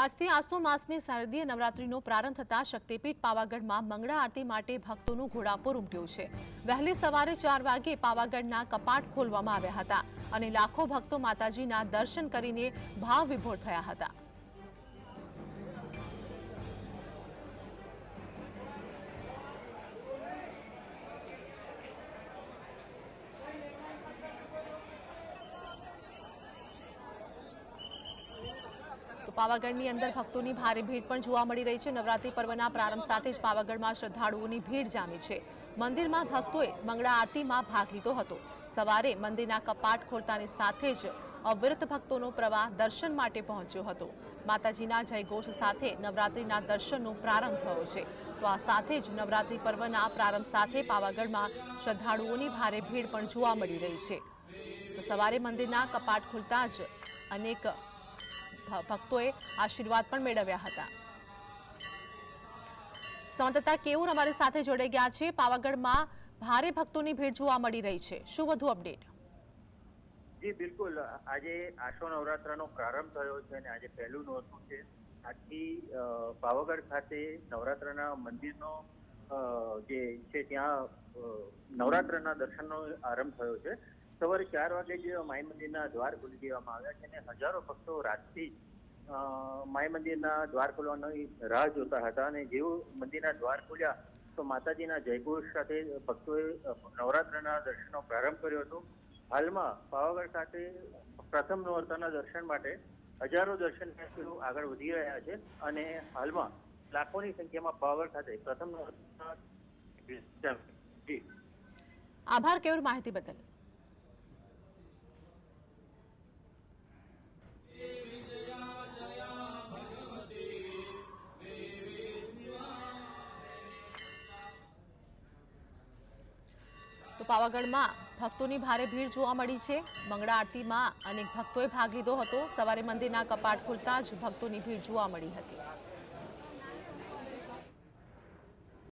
આજથી આસો માસની શારદીય નવરાત્રીનો પ્રારંભ થતાં શક્તિપીઠ પાવાગઢમાં મંગળા આરતી માટે ભક્તોનું ઘોડાપુર ઉમટ્યું છે. વહેલી સવારે ચાર વાગે પાવાગઢના કપાટ ખોલવામાં આવ્યા હતા અને લાખો ભક્તો માતાજીના દર્શન કરીને ભાવ વિભોર થયા હતા. પાવાગઢની અંદર ભક્તોની ભારે ભીડ પણ જોવા મળી રહી છે. નવરાત્રી પર્વના પ્રારંભ સાથે જ પાવાગઢમાં શ્રદ્ધાળુઓની ભીડ જામી છે. મંદિરમાં ભક્તોએ મંગળા આરતીમાં ભાગ લીધો હતો. સવારે મંદિરના કપાટ ખોલતાની સાથે જ અવિરત ભક્તોનો પ્રવાહ દર્શન માટે પહોંચ્યો હતો. માતાજીના જયઘોષ સાથે નવરાત્રીના દર્શનનો પ્રારંભ થયો છે. તો આ સાથે જ નવરાત્રી પર્વના પ્રારંભ સાથે પાવાગઢમાં શ્રદ્ધાળુઓની ભારે ભીડ પણ જોવા મળી રહી છે. તો સવારે મંદિરના કપાટ ખુલતા જ અનેક ભક્તોએ આશીર્વાદ પણ મેળવ્યા હતા. સંવાદદાતા કેવું અમારી સાથે જોડાઈ ગયા છે. પાવાગઢમાં ભારે ભક્તોની ભીડ જોવા મળી રહી છે. શું વધુ અપડેટ? જી, બિલકુલ. આજે આશો નવરાત્રનો પ્રારંભ થયો છે અને આજે પહેલું નોરતું છે. આજથી પાવાગઢ ખાતે નવરાત્રના મંદિરનો જે છે ત્યાં નવરાત્રના દર્શનનો આરંભ થયો છે. સવારે ચાર વાગે જ માઈ મંદિરના દ્વાર ખોલી દેવામાં આવ્યા છે અને હજારો ભક્તો રાતથી માઈ મંદિરના દ્વાર ખોલવાની રાહ જોતા હતા અને જેવું મંદિરના દ્વાર ખોલ્યા તો માતાજીના જયઘોષ સાથે ભક્તોએ નવરાત્રના દર્શનનો પ્રારંભ કર્યો હતો. હાલમાં પાવાગઢ ખાતે પ્રથમ નોરતાના દર્શન માટે હજારો દર્શનાર્થીઓ આગળ વધી રહ્યા છે અને હાલમાં લાખોની સંખ્યામાં પાવાગઢ ખાતે પ્રથમ નોરતા આભાર, કેવું માહિતી બદલ? તો પાવાગઢમાં ભક્તોની ભારે ભીડ જોવા મળી છે. મંગળા આરતીમાં અનેક ભક્તોએ ભાગ લીધો હતો. સવારે મંદિરના કપાટ ખુલતા જ ભક્તોની ભીડ જોવા મળી હતી.